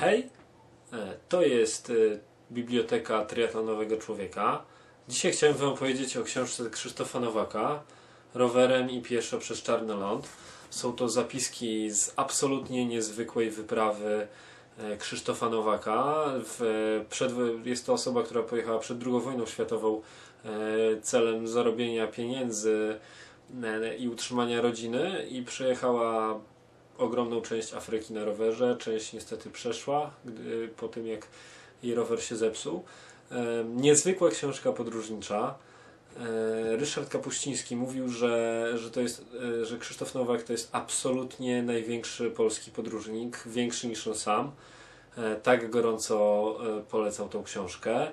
Hej, e, to jest e, Biblioteka Triatlonowego Człowieka. Dzisiaj chciałem Wam powiedzieć o książce Krzysztofa Nowaka Rowerem i pieszo przez Czarny Ląd. Są to zapiski z absolutnie niezwykłej wyprawy e, Krzysztofa Nowaka. Jest to osoba, która pojechała przed II wojną światową celem zarobienia pieniędzy i utrzymania rodziny i przejechała ogromną część Afryki na rowerze. Część niestety przeszła gdy, po tym, jak jej rower się zepsuł. Niezwykła książka podróżnicza. E, Ryszard Kapuściński mówił, że, że, to jest, e, że Krzysztof Nowak to jest absolutnie największy polski podróżnik, większy niż on sam. E, Tak gorąco polecał tą książkę.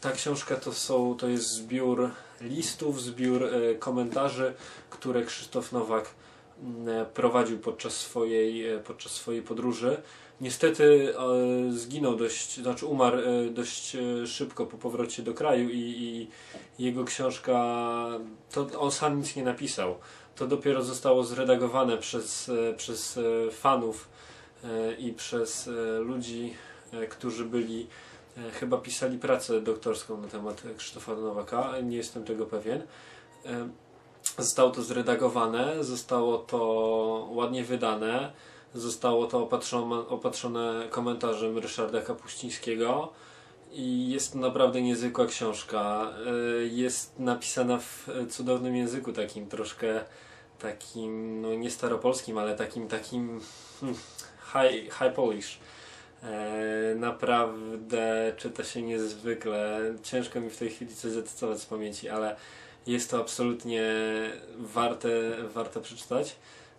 Ta książka to, są, to jest zbiór listów, zbiór komentarzy, które Krzysztof Nowak prowadził podczas swojej, e, podczas swojej podróży. Niestety e, zginął dość, znaczy umarł e, dość e, szybko po powrocie do kraju i, i jego książka, to on sam nic nie napisał. To dopiero zostało zredagowane przez, e, przez e, fanów e, i przez e, ludzi, e, którzy byli, e, chyba pisali pracę doktorską na temat Krzysztofa Nowaka, nie jestem tego pewien. E, Zostało to zredagowane, zostało to ładnie wydane, zostało to opatrzone, opatrzone komentarzem Ryszarda Kapuścińskiego i jest to naprawdę niezwykła książka. Y, Jest napisana w cudownym języku, takim troszkę takim, no nie staropolskim, ale takim takim hmm, high, high Polish. E, Naprawdę czyta się niezwykle. Ciężko mi w tej chwili coś zacytować z pamięci, ale jest to absolutnie warte, warte przeczytać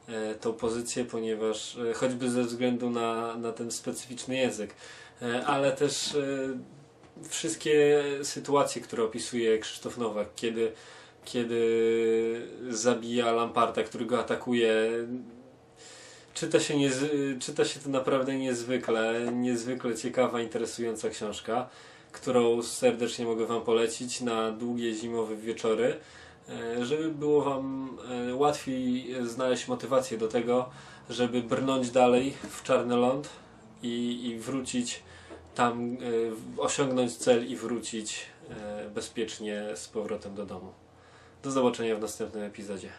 e, tą pozycję, ponieważ e, choćby ze względu na, na ten specyficzny język, e, ale też wszystkie sytuacje, które opisuje Krzysztof Nowak, kiedy, kiedy zabija Lamparta, który go atakuje. Czyta się, niez, czyta się to naprawdę niezwykle, niezwykle ciekawa, interesująca książka, którą serdecznie mogę Wam polecić na długie zimowe wieczory, e, żeby było Wam e, łatwiej znaleźć motywację do tego, żeby brnąć dalej w czarny ląd i, i wrócić tam, e, osiągnąć cel i wrócić bezpiecznie z powrotem do domu. Do zobaczenia w następnym epizodzie.